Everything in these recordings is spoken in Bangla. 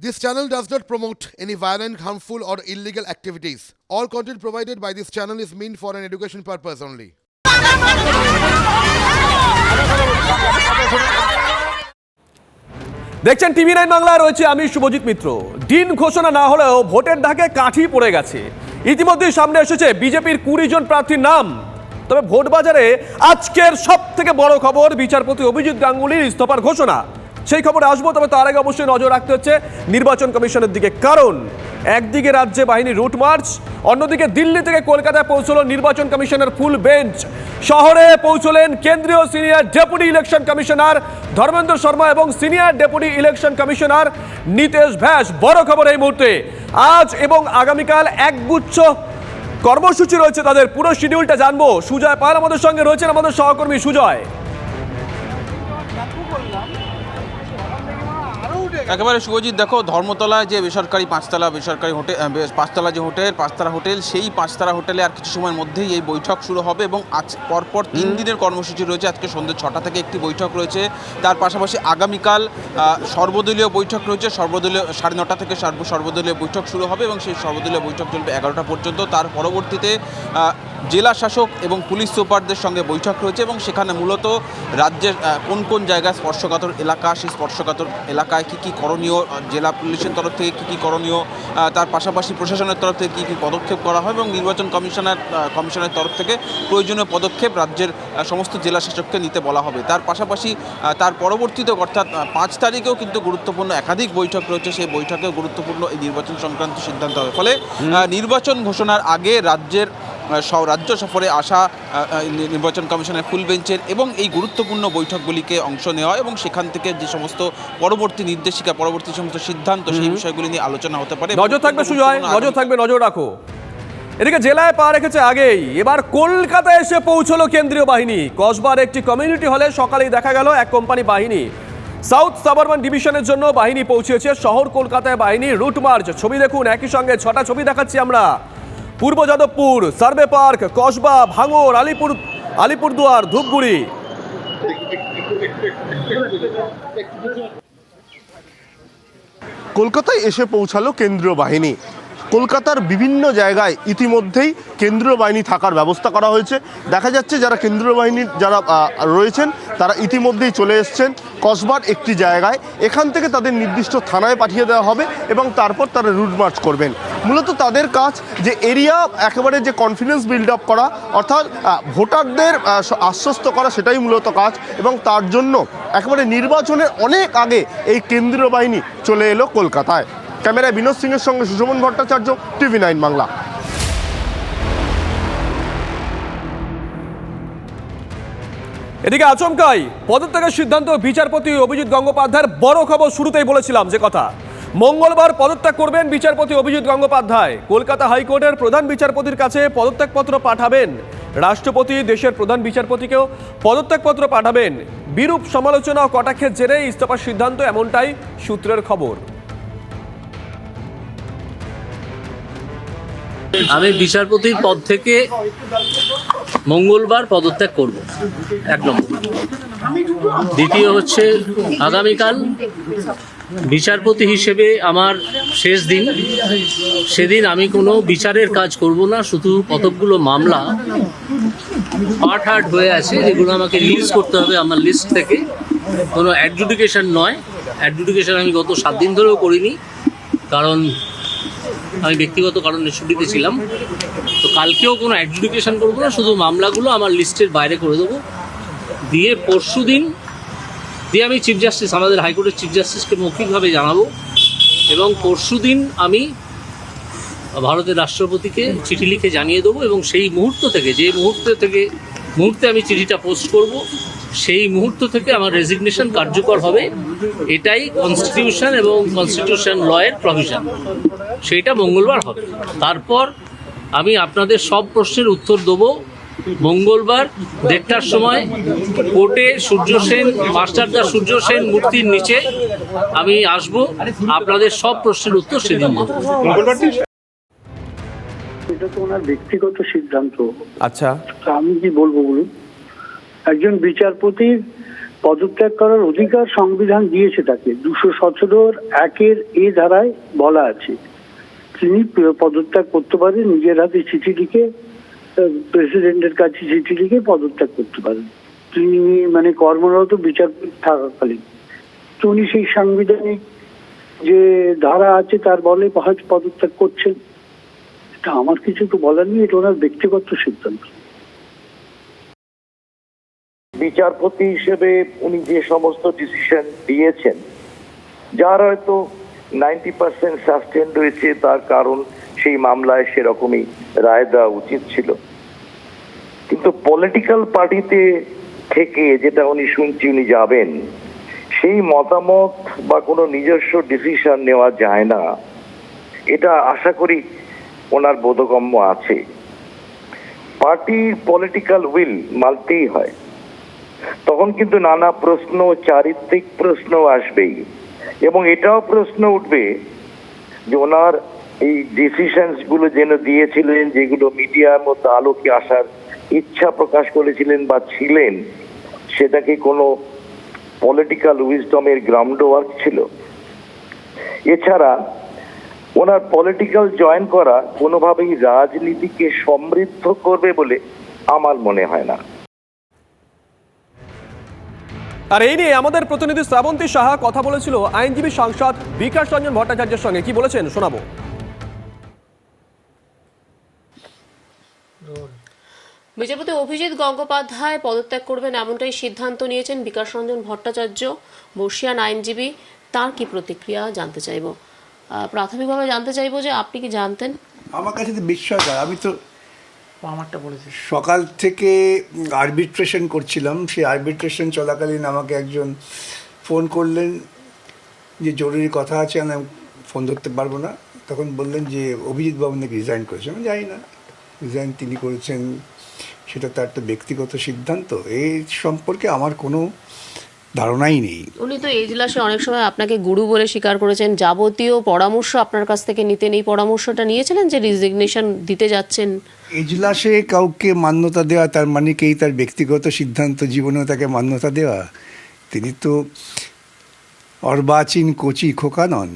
This channel does not promote any violent, harmful, or illegal activities. All content provided by this channel is meant for an education purpose only. দেখছেন টিভি নাইন বাংলা রয়েছে আমি শুভজিৎ মিত্র দিন ঘোষণা না হলেও ভোটের ডাকে কাঠি পড়ে গেছে ইতিমধ্যেই সামনে এসেছে বিজেপির কুড়ি জন প্রার্থীর নাম তবে ভোট বাজারে আজকের সব থেকে বড় খবর বিচারপতি অভিজিৎ গাঙ্গুলির ইস্তফার ঘোষণা সেই খবরে আসব, তবে তার আগে অবশ্যই নজর রাখতে হচ্ছে নির্বাচন কমিশনের দিকে। কারণ, একদিকে রাজ্যে বাহিনী রুট মার্চ, অন্যদিকে দিল্লি থেকে কলকাতায় পৌঁছলো নির্বাচন কমিশনের ফুল বেঞ্চ। শহরে পৌঁছলেন কেন্দ্রীয় senior deputy election commissioner Dharmendra Sharma এবং senior deputy election commissioner Nitesh Vyas বড় খবর এই মুহূর্তে। আজ এবং আগামীকাল একগুচ্ছ কর্মসূচি রয়েছে তাদের। পুরো শিডিউলটা জানব। সুজয় পাল আমাদের সঙ্গে রয়েছেন আমাদের সহকর্মী সুজয়। একেবারে শুভজিৎ দেখো ধর্মতলায় যে বেসরকারি পাঁচতলা বেসরকারি হোটেল পাঁচতলা যে হোটেল পাঁচতলা হোটেল সেই পাঁচতলা হোটেলে আর কিছু সময়ের মধ্যেই এই বৈঠক শুরু হবে এবং আজ পরপর তিন দিনের কর্মসূচি রয়েছে। আজকে সন্ধ্যে ছটা থেকে একটি বৈঠক রয়েছে। তার পাশাপাশি আগামীকাল সর্বদলীয় বৈঠক রয়েছে। সর্বদলীয় সাড়ে নটা থেকে সর্ব সর্বদলীয় বৈঠক শুরু হবে এবং সেই সর্বদলীয় বৈঠক চলবে এগারোটা পর্যন্ত। তার পরবর্তীতে জেলা শাসক এবং পুলিশ সুপারদের সঙ্গে বৈঠক রয়েছে এবং সেখানে মূলত রাজ্যের কোন কোন জায়গায় স্পর্শকাতর এলাকা সেই স্পর্শকাতর এলাকায় কী কী করণীয় জেলা পুলিশের তরফ থেকে কী কী করণীয় তার পাশাপাশি প্রশাসনের তরফ থেকে কী কী পদক্ষেপ করা হয় এবং নির্বাচন কমিশনার কমিশনের তরফ থেকে প্রয়োজনীয় পদক্ষেপ রাজ্যের সমস্ত জেলা শাসককে নিতে বলা হবে। তার পাশাপাশি তার পরবর্তীতে অর্থাৎ পাঁচ তারিখেও কিন্তু গুরুত্বপূর্ণ একাধিক বৈঠক রয়েছে। সেই বৈঠকেও গুরুত্বপূর্ণ এই নির্বাচন সংক্রান্ত সিদ্ধান্ত হবে। ফলে নির্বাচন ঘোষণার আগে রাজ্যের রাজ্য সফরে আসা নির্বাচন কমিশনের ফুল বেঞ্চের এবং এই গুরুত্বপূর্ণ বৈঠকগুলিকে অংশ নেওয়া এবং সেখান থেকে যে সমস্ত পরবর্তী নির্দেশিকা পরবর্তী সমস্ত সিদ্ধান্ত সেই বিষয়গুলি নিয়ে আলোচনা হতে পারে নজর থাকবে সুজয় নজর থাকবে নজর রাখো। এদিকে জেলায় পা রেখেছে আগেই এবার কলকাতায় এসে পৌঁছলো কেন্দ্রীয় বাহিনী। কসবার একটি কমিউনিটি হলে সকালেই দেখা গেল এক কোম্পানি বাহিনী। সাউথ সাবারবান ডিভিশনের জন্য বাহিনী পৌঁছেছে শহর কলকাতায়। বাহিনী রুট মার্চ ছবি দেখুন একই সঙ্গে ছটা ছবি দেখাচ্ছি আমরা। পূর্ব যাদবপুর, সার্ভে পার্ক, কসবা, ভাঙর, আলিপুর, আলিপুরদুয়ার, ধূপগুড়ি। কলকাতায় এসে পৌঁছালো কেন্দ্রীয় বাহিনী। কলকাতার বিভিন্ন জায়গায় ইতিমধ্যেই কেন্দ্রীয় বাহিনী থাকার ব্যবস্থা করা হয়েছে। দেখা যাচ্ছে যারা কেন্দ্রীয় বাহিনীর যারা রয়েছেন, তারা ইতিমধ্যেই চলে এসছেন কসবার একটি জায়গায়। এখান থেকে তাদের নির্দিষ্ট থানায় পাঠিয়ে দেওয়া হবে এবং তারপর তারা রুট মার্চ করবেন। মূলত তাদের কাজ যে এরিয়া, একেবারে যে কনফিডেন্স বিল্ড আপ করা, অর্থাৎ ভোটারদের আশ্বস্ত করা, সেটাই মূলত কাজ এবং তার জন্য একেবারে নির্বাচনের অনেক আগে এই কেন্দ্রীয় বাহিনী চলে এলো কলকাতায়। ক্যামেরায় বিনোদ সিংয়ের সঙ্গে সুশোভন ভট্টাচার্য, টিভি নাইন বাংলা। এদিকে আচমকাই পদত্যাগের সিদ্ধান্ত বিচারপতি অভিজিৎ গঙ্গোপাধ্যায়ের বড় খবর শুরুতেই বলেছিলাম যে কথা। মঙ্গলবার পদত্যাগ করবেন বিচারপতি অভিজিৎ গঙ্গোপাধ্যায়। কলকাতা হাইকোর্টের প্রধান বিচারপতির কাছে পদত্যাগপত্র পাঠাবেন। রাষ্ট্রপতি দেশের প্রধান বিচারপতিকেও পদত্যাগপত্র পাঠাবেন। বিরূপ সমালোচনা ও কটাক্ষের জেরে ইস্তফার সিদ্ধান্ত এমনটাই সূত্রের খবর। আমি বিচারপতির পদ থেকে মঙ্গলবার পদত্যাগ করব। এক নম্বর। দ্বিতীয় হচ্ছে আগামীকাল বিচারপতি হিসেবে আমার শেষ দিন। সেদিন আমি কোনো বিচারের কাজ করব না, শুধু কতকগুলো মামলা পার্ট হার্ট হয়ে আছে, যেগুলো আমাকে রিলিজ করতে হবে আমার লিস্ট থেকে। কোনো অ্যাডজুডিকেশন নয়। অ্যাডজুডিকেশন আমি গত সাত দিন ধরেও করিনি, কারণ আমি ব্যক্তিগত কারণে ছুটিতে ছিলাম। তো কালকেও কোনো অ্যাডজুডিকেশন করব না, শুধু মামলাগুলো আমার লিস্টের বাইরে করে দেবো। দিয়ে পরশু দিন দিয়ে আমি চিফ জাস্টিস আমাদের হাইকোর্টের চিফ জাস্টিসকে মৌখিকভাবে জানাব। এবং পরশু দিন আমি ভারতের রাষ্ট্রপতিকে চিঠি লিখে জানিয়ে দেবো এবং সেই মুহূর্ত থেকে, যে মুহূর্ত থেকে, মুহূর্তে আমি চিঠিটা পোস্ট করব, সেই মুহূর্ত থেকে আমার রেজিগনেশন কার্যকর হবে। এটাই কনস্টিটিউশন এবং কনস্টিটিউশন লয়ের প্রভিশন সেইটা মঙ্গলবার হবে। তারপর আমি আপনাদের সব প্রশ্নের উত্তর দেবো। মঙ্গলবার দেড়টার সময় কোর্টে সূর্য সেন মাস্টারদা সূর্য সেন মূর্তির নিচে আমি আসব। আপনাদের সব প্রশ্নের উত্তর সেদিন এটা তো ওনার ব্যক্তিগত সিদ্ধান্ত। আচ্ছা। আমি কি বলব বলুন? একজন বিচারপতির পদত্যাগ করার অধিকার সংবিধান দিয়েছে তাকে। দুশো সতেরোর একের এ ধারায় বলা আছে। তিনি পদত্যাগ করতে পারেন নিজের হাতে চিঠি লিখে প্রেসিডেন্টের কাছে চিঠি লিখে পদত্যাগ করতে পারেন। তিনি মানে কর্মরত বিচারপতি থাকাকালীন। তো উনি সেই সাংবিধানিক যে ধারা আছে তার বলে হয়তো পদত্যাগ করছেন। এটা আমার কিছু তো বলার নেই, এটা ওনার ব্যক্তিগত সিদ্ধান্ত। বিচারপতি হিসেবে উনি যে সমস্ত ডিসিশন দিয়েছেন, যার হয়তো নাইনটি পার্সেন্ট সাস্টেন রয়েছে, তার কারণ সেই মামলায় সেরকমই রায় দেওয়া উচিত ছিল। কিন্তু পলিটিক্যাল পার্টিতে থেকে যেটা উনি শুনছি উনি যাবেন, সেই মতামত বা কোনো নিজস্ব ডিসিশন নেওয়া যায় না। এটা আশা করি ওনার বোধগম্য আছে। পার্টির পলিটিক্যাল উইল মানতেই হয়। তখন কিন্তু নানা প্রশ্ন, চারিত্রিক প্রশ্ন আসবেই। এবং এটাও প্রশ্ন উঠবে যে ওনার এই ডিসিশনসগুলো যেন দিয়েছিলেন, যেগুলো মিডিয়ার মধ্যে আলোকে আসার ইচ্ছা প্রকাশ করেছিলেন বা ছিলেন সেটা কি কোনো পলিটিক্যাল উইজডমের গ্রাউন্ড ওয়ার্ক ছিল? এছাড়া ওনার পলিটিক্যাল জয়েন করা কোনোভাবেই রাজনীতিকে সমৃদ্ধ করবে বলে আমার মনে হয় না। আর এই নিয়ে আমাদের প্রতিনিধি শ্রাবন্তী সাহা কথা বলেছিল আইনজীবী সাংসদ বিকাশ রঞ্জন ভট্টাচার্যের সঙ্গে। কি বলেছেন শোনাবো। বিচারপতি অভিজিৎ গঙ্গোপাধ্যায় পদত্যাগ করবেন এমনটাই সিদ্ধান্ত নিয়েছেন বিকাশ রঞ্জন ভট্টাচার্য। বর্ষিয়ান আইনজীবী তার কি প্রতিক্রিয়া জানতে চাইব? প্রাথমিকভাবে জানতে চাইব যে আপনি কি জানতেন? আমার কাছে তো বিশ্বাস হয় আমি তো আমারটা বলেছি। সকাল থেকে আরবিট্রেশন করছিলাম। সেই আরবিট্রেশন চলাকালীন আমাকে একজন ফোন করলেন যে জরুরি কথা আছে আমি ফোন ধরতে পারব না। তখন বললেন যে অভিজিৎ বাবু নাকি রিজাইন করেছেন আমি জানি না। রিজাইন তিনি করেছেন। সেটা তার একটা ব্যক্তিগত সিদ্ধান্ত। এই সম্পর্কে আমার কোনো ধারণাই নেই। উনি তো এজলাসে অনেক সময় আপনাকে গুরু বলে স্বীকার করেছেন। যাবতীয় পরামর্শ আপনার কাছ থেকে নিতেন এই পরামর্শটা নিয়েছিলেন যে রিজিগনেশন দিতে যাচ্ছেন। এজলাসে কাউকে মান্যতা দেওয়া তার মানে কি তার ব্যক্তিগত সিদ্ধান্ত জীবনেও তাকে মান্যতা দেওয়া? তিনি তো অর্বাচীন কচি খোকা নন।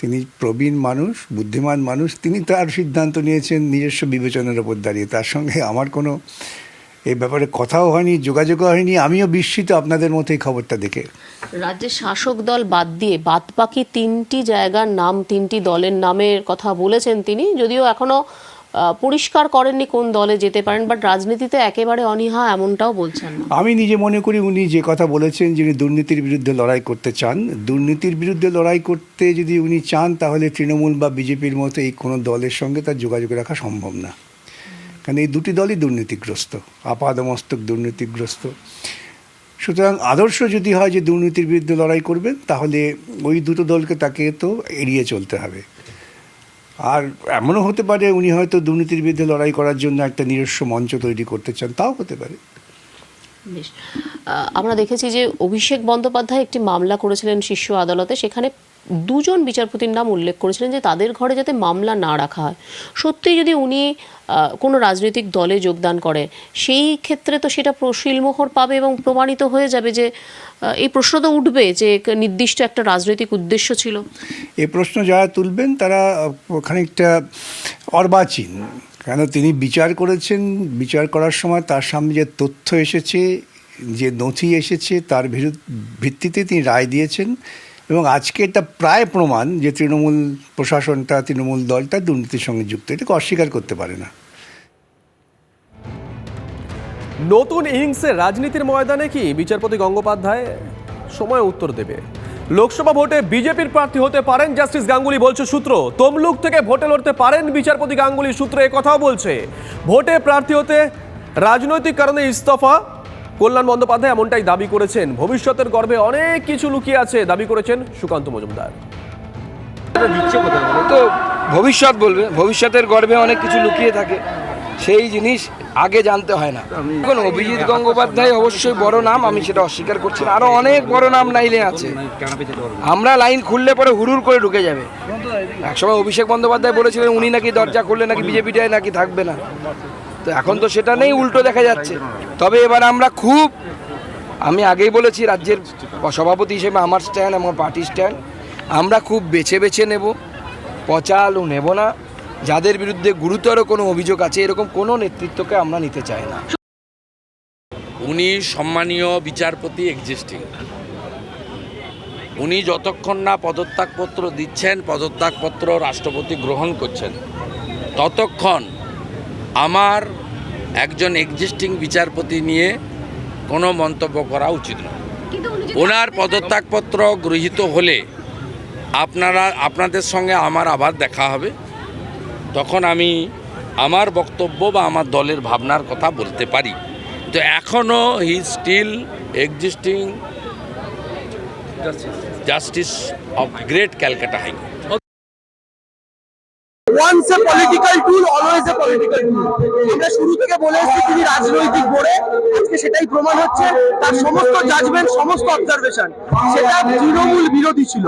তিনি প্রবীণ মানুষ বুদ্ধিমান মানুষ তিনি তার সিদ্ধান্ত নিয়েছেন নিজস্ব বিবেচনার ওপর দাঁড়িয়ে। তার সঙ্গে আমার কোনো এ ব্যাপারে কথাও হয়নি যোগাযোগও হয়নি। আমিও বিস্মিত আপনাদের মতো এই খবরটা দেখে। রাজ্যের শাসক দল বাদ দিয়ে বাদ বাকি তিনটি জায়গার নাম তিনটি দলের নামের কথা বলেছেন তিনি যদিও এখনও আহ, পরিষ্কার করেননি কোন দলে যেতে পারেন বাট রাজনীতিতে একেবারে অনীহা এমনটাও বলছেন আমি নিজে মনে করি উনি যে কথা বলেছেন যিনি দুর্নীতির বিরুদ্ধে লড়াই করতে চান, দুর্নীতির বিরুদ্ধে লড়াই করতে যদি উনি চান, তাহলে তৃণমূল বা বিজেপির মতো এই কোনো দলের সঙ্গে তার যোগাযোগ রাখা সম্ভব না। কারণ এই দুটি দলই দুর্নীতিগ্রস্ত, আপাদমস্তক দুর্নীতিগ্রস্ত। সুতরাং আদর্শ যদি হয় যে দুর্নীতির বিরুদ্ধে লড়াই করবেন, তাহলে ওই দুটো দলকে তাকে তো এড়িয়ে চলতে হবে। আর এমনও হতে পারে উনি হয়তো দুর্নীতির বিরুদ্ধে লড়াই করার জন্য একটা নিজস্ব মঞ্চ তৈরি করতে চান, তাও হতে পারে। বেশ। আমরা দেখেছি যে অভিষেক বন্দ্যোপাধ্যায় একটি মামলা করেছিলেন শীর্ষ আদালতে, সেখানে দুজন বিচারপতির নাম উল্লেখ করেছিলেন যে তাদের ঘরে যাতে মামলা না রাখা হয়। সত্যিই যদি উনি কোনো রাজনৈতিক দলে যোগদান করে, সেই ক্ষেত্রে তো সেটা প্রশীলমোহর পাবে এবং প্রমাণিত হয়ে যাবে যে এই প্রশ্ন তো উঠবে যে নির্দিষ্ট একটা রাজনৈতিক উদ্দেশ্য ছিল। এই প্রশ্ন যারা তুলবেন তারা খানিকটা অর্বাচীন। কেন তিনি বিচার করেছেন, বিচার করার সময় তার সামনে যে তথ্য এসেছে, যে নথি এসেছে, তার ভিত্তিতে তিনি রায় দিয়েছেন। এবং আজকে এটা প্রায় প্রমাণ যে তৃণমূল প্রশাসনটা, তৃণমূল দলটা দুর্নীতির সঙ্গে যুক্ত। এটাকে অস্বীকার করতে পারে না। নতুন ইনিংসে রাজনীতির ময়দানে কি বিচারপতি গঙ্গোপাধ্যায় সময় উত্তর দেবে? লোকসভা ভোটে বিজেপির প্রার্থী হতে পারেন জাস্টিস গাঙ্গুলি বলছে সূত্র। তমলুক থেকে ভোটে লড়তে পারেন বিচারপতি গাঙ্গুলি সূত্র কথাও বলছে। ভোটে প্রার্থী হতে রাজনৈতিক কারণে ইস্তফা কল্যাণ বন্দ্যোপাধ্যায় এমনটাই দাবি করেছেন। ভবিষ্যতের গর্ভে অনেক কিছু লুকিয়ে আছে দাবি করেছেন সুকান্ত মজুমদার। তো ভবিষ্যৎ বলবে ভবিষ্যতের গর্ভে অনেক কিছু লুকিয়ে থাকে। সেই জিনিস আগে জানতে হয় না। এখন অভিজিৎ গঙ্গোপাধ্যায় অবশ্যই বড় নাম আমি সেটা অস্বীকার করছি না। আরও অনেক বড় নাম লাইনে আছে। আমরা লাইন খুললে পরে হুড়ুর করে ঢুকে যাবে। একসময় অভিষেক বন্দ্যোপাধ্যায় বলেছিলেন উনি নাকি দরজা খুললে নাকি বিজেপিটাই নাকি থাকবে না। তো এখন তো সেটা নেই, উল্টো দেখা যাচ্ছে। তবে এবার আমরা খুব, আমি আগেই বলেছি রাজ্যের সভাপতি হিসেবে আমার স্ট্যান্ড আমার পার্টি স্ট্যান্ড আমরা খুব বেছে বেছে নেব, পচা আলু নেব না, যাদের বিরুদ্ধে গুরুতর কোনো অভিযোগ আছে, এরকম কোনো নেতৃত্বকে আমরা নিতে চাই না। উনি সম্মানীয় বিচারপতি এক্সিস্টিং উনি যতক্ষণ না পদত্যাগপত্র দিচ্ছেন, পদত্যাগপত্র রাষ্ট্রপতি গ্রহণ করছেন, ততক্ষণ আমার একজন এক্সিস্টিং বিচারপতি নিয়ে কোনো মন্তব্য করা উচিত নয়। ওনার পদত্যাগপত্র গৃহীত হলে আপনারা আপনাদের সঙ্গে আমার আবার দেখা হবে। তখন আমি আমার বক্তব্য বা আমার দলের ভাবনার কথা বলতে পারি। তো এখনও he still existing justice of great Calcutta high court once a political tool always a political tool আমরা শুরু থেকে বলে এসেছি তিনি রাজনৈতিক গড়ে। আজকে সেটাই প্রমাণ হচ্ছে। তার সমস্ত জাজমেন্ট সমস্ত অবজারভেশন সেটা তৃণমূল বিরোধী ছিল।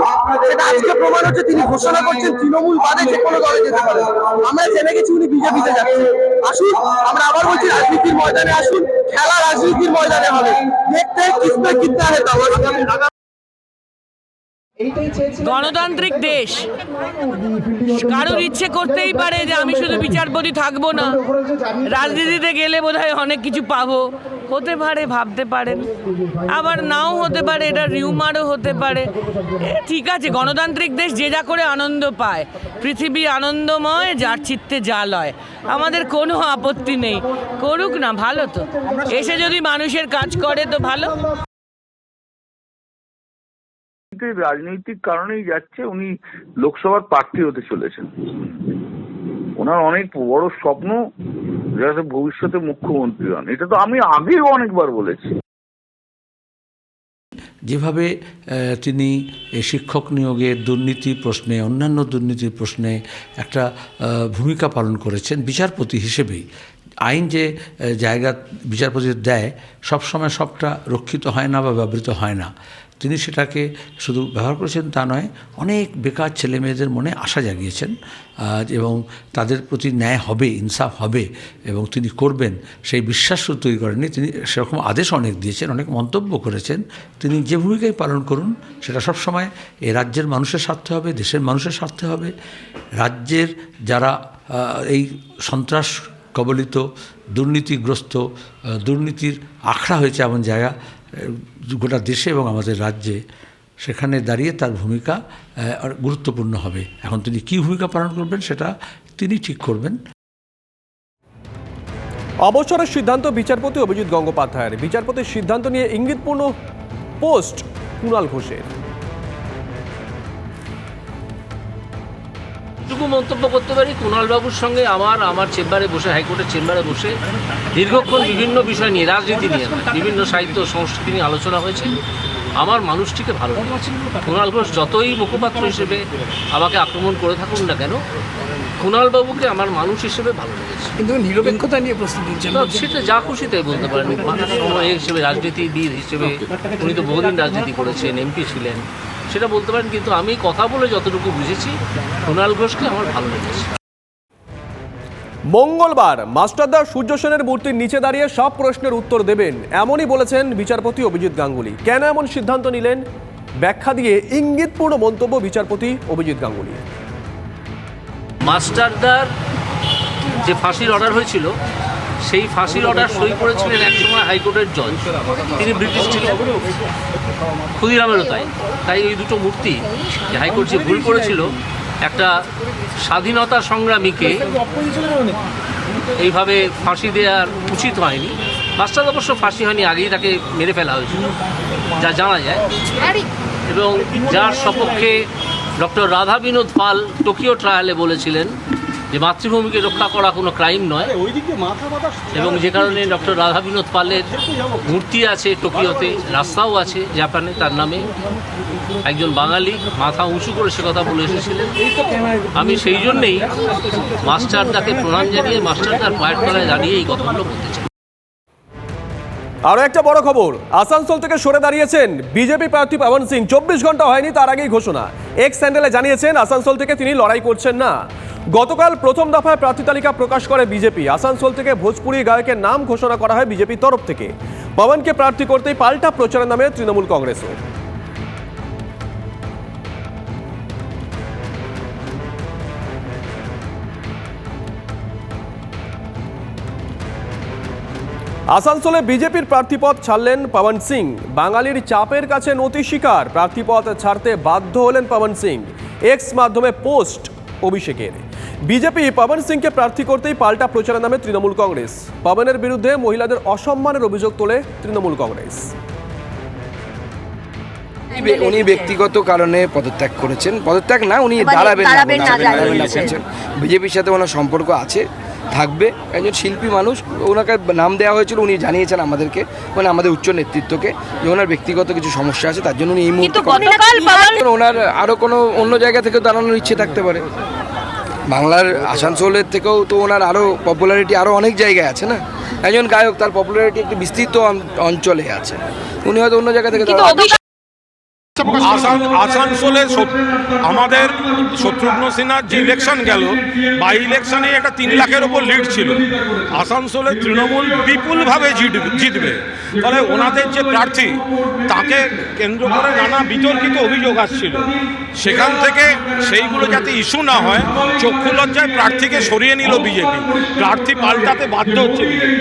সেটা আজকে প্রমাণ হচ্ছে। তিনি ঘোষণা করছেন তৃণমূল বাদে যে কোনো দলে যেতে পারে। আমরা জেনে গেছি উনি বিজেপিতে যাচ্ছেন। আসুন, আমরা আবার বলছি রাজনীতির ময়দানে আসুন। খেলা রাজনীতির ময়দানে হবে। দেখতে কিসমে কিতনা হেতা গণতান্ত্রিক দেশ। কারোর ইচ্ছে করতেই পারে যে আমি শুধু বিচারপতি থাকব না। রাজনীতিতে গেলে বোধহয় অনেক কিছু পাবো। হতে পারে, ভাবতে পারেন। আবার নাও হতে পারে, এটা রিউমারও হতে পারে। ঠিক আছে, গণতান্ত্রিক দেশ যে যা করে আনন্দ পায়। পৃথিবী আনন্দময়, যার চিত্তে জাল হয় আমাদের কোনো আপত্তি নেই। করুক না, ভালো তো। এসে যদি মানুষের কাজ করে তো ভালো। রাজনৈতিক কারণেই যাচ্ছে উনি লোকসভার প্রার্থী হতে চলেছেন। ওনার অনেক বড় স্বপ্ন যাতে ভবিষ্যতে মুখ্যমন্ত্রী হন। এটা তো আমি আগেও অনেকবার বলেছি। যেভাবে তিনি শিক্ষক নিয়োগের দুর্নীতি প্রশ্নে, অন্যান্য দুর্নীতির প্রশ্নে একটা ভূমিকা পালন করেছেন বিচারপতি হিসেবেই। আইন যে জায়গা বিচারপতি দেয়, সবসময় সবটা রক্ষিত হয় না বা ব্যবহৃত হয় না। তিনি সেটাকে শুধু ব্যবহার করেছেন তা নয়, অনেক বেকার ছেলে মেয়েদের মনে আশা জাগিয়েছেন। এবং তাদের প্রতি ন্যায় হবে, ইনসাফ হবে এবং তিনি করবেন, সেই বিশ্বাস তৈরি করেননি। তিনি সেরকম আদেশ অনেক দিয়েছেন, অনেক মন্তব্য করেছেন। তিনি যে ভূমিকাই পালন করুন, সেটা সবসময় এই রাজ্যের মানুষের স্বার্থে হবে, দেশের মানুষের স্বার্থে হবে। রাজ্যের যারা এই সন্ত্রাস কবলিত, দুর্নীতিগ্রস্ত দুর্নীতির আখড়া হয়েছে এমন জায়গা গোটা দেশে এবং আমাদের রাজ্যে সেখানে দাঁড়িয়ে তার ভূমিকা গুরুত্বপূর্ণ হবে। এখন তিনি কী ভূমিকা পালন করবেন সেটা তিনি ঠিক করবেন। অবসরের সিদ্ধান্ত বিচারপতি অভিজিৎ গঙ্গোপাধ্যায়ের। বিচারপতির সিদ্ধান্ত নিয়ে ইঙ্গিতপূর্ণ পোস্ট কুণাল ঘোষের। এটুকু মন্তব্য করতে পারি কুণালবাবুর সঙ্গে আমার আমার চেম্বারে বসে হাইকোর্টের চেম্বারে বসে দীর্ঘক্ষণ বিভিন্ন বিষয় নিয়ে রাজনীতি নিয়ে বিভিন্ন সাহিত্য সংস্কৃতি নিয়ে আলোচনা হয়েছে। আমার মানুষটিকে ভালো লেগেছে কুণাল ঘোষ যতই মুখপাত্র হিসেবে আমাকে আক্রমণ করে থাকুন না কেন কুণালবাবুকে আমার মানুষ হিসেবে ভালো লেগেছে। কিন্তু নিরপেক্ষতা নিয়ে প্রশ্ন দিচ্ছেন সেটা যা খুশি তাই বলতে পারেন। সময় হিসেবে রাজনীতিবিদ হিসেবে উনি তো বহুদিন রাজনীতি করেছেন এমপি ছিলেন। সেটা বলতে পারেন কিন্তু আমি কথা বলে যতটুকু বুঝেছি কুণাল ঘোষকে আমার ভালো লেগেছে। মঙ্গলবার মাস্টারদা সূর্য সেনের মূর্তির নিচে দাঁড়িয়ে সব প্রশ্নের উত্তর দেবেন এমনই বলেছেন বিচারপতি অভিজিৎ গাঙ্গুলি। কেন এমন সিদ্ধান্ত নিলেন? ব্যাখ্যা দিয়ে ইঙ্গিতপূর্ণ মন্তব্য বিচারপতি অভিজিৎ গাঙ্গুলি। মাস্টারদার যে ফাঁসির অর্ডার হয়েছিল সেই ফাঁসির অর্ডার সই করেছিলেন একসময় হাইকোর্টের জজ তিনি ব্রিটিশ ছিলেন। ক্ষুদিরামেরও তাই। তাই এই দুটো মূর্তি যে হাইকোর্ট যে ভুল করেছিল, একটা স্বাধীনতা সংগ্রামীকে এইভাবে ফাঁসি দেওয়ার উচিত হয়নি। মাস্টার অবশ্য ফাঁসি হয়নি, আগেই তাকে মেরে ফেলা হয়েছিল, যা জানা যায়। এবং যার সপক্ষে ডক্টর রাধা বিনোদ পাল টোকিও ট্রায়ালে বলেছিলেন যে মাতৃভূমিকে রক্ষা করা কোনো ক্রাইম নয়। এবং যে কারণে ডক্টর রাধা বিনোদ পালের মূর্তি আছে টোকিওতে রাস্তাও আছে জাপানে তার নামে। একজন বাঙালি মাথা উঁচু করে সে কথা বলে এসেছিলেন। আমি সেই জন্যেই মাস্টারদাকে প্রণাম জানিয়ে মাস্টারদার পায়ের তলায় দাঁড়িয়ে এই কথাগুলো বলতে চাই। আরও একটা বড় খবর। আসানসোল থেকে সরে দাঁড়িয়েছেন বিজেপি প্রার্থী পাবন সিং। চব্বিশ ঘণ্টা হয়নি তার আগেই ঘোষণা। এক স্যান্ডেলে জানিয়েছেন, আসানসোল থেকে তিনি লড়াই করছেন না। গতকাল প্রথম দফায় প্রার্থী তালিকা প্রকাশ করে বিজেপি। আসানসোল থেকে ভোজপুরি গায়কের নাম ঘোষণা করা হয় বিজেপির তরফ থেকে। পবনকে প্রার্থী করতেই পাল্টা প্রচারের নামে তৃণমূল কংগ্রেসও আসানসোলে বিজেপির প্রার্থীপদ ছাড়লেন পবন সিং। বাঙালির চাপের কাছে নতি স্বীকার। প্রার্থীপদ ছাড়তে বাধ্য হলেন পবন সিং। এক্স মাধ্যমে পোস্ট অভিষেকের। বিজেপি পবন সিংকে প্রার্থী করতেই পাল্টা প্রচারের নামে তৃণমূল কংগ্রেস। পবনের বিরুদ্ধে মহিলাদের অসম্মানের অভিযোগ তোলে তৃণমূল কংগ্রেস। উনি ব্যক্তিগত কারণে পদত্যাগ করেছেন। পদত্যাগ না উনি মানে দাঁড়াবেন না। বিজেপির সাথে ওনার সম্পর্ক আছে। থাকবে। একজন শিল্পী মানুষ ওনাকে নাম দেওয়া হয়েছিল উনি জানিয়েছেন আমাদেরকে মানে আমাদের উচ্চ নেতৃত্বকে যে ওনার ব্যক্তিগত কিছু সমস্যা আছে তার জন্য উনি এই মুহূর্তে ওনার আরও কোনো অন্য জায়গা থেকে দাঁড়ানোর ইচ্ছে থাকতে পারে। বাংলার আসানসোলের থেকেও তো ওনার আরও পপুলারিটি আরও অনেক জায়গায় আছে না? একজন গায়ক তার পপুলারিটি একটি বিস্তৃত অঞ্চলে আছে। উনি হয়তো অন্য জায়গা থেকে কিন্তু দাঁড়াবেন। অভিষেক আসান আসানসোলে আমাদের শত্রুঘ্ন সিনহার যে ইলেকশন গেল বাই ইলেকশনে একটা তিন লাখের ওপর লিড ছিল। আসানসোলে তৃণমূল বিপুলভাবে জিতবে জিতবে। ফলে ওনাদের যে প্রার্থী তাকে কেন্দ্র করে নানা বিতর্কিত অভিযোগ আসছিল। সেখান থেকে সেইগুলো যাতে ইস্যু না হয় চক্ষু লজ্জায় প্রার্থীকে সরিয়ে নিল বিজেপি। প্রার্থী পাল্টাতে বাধ্য হচ্ছে বিজেপি।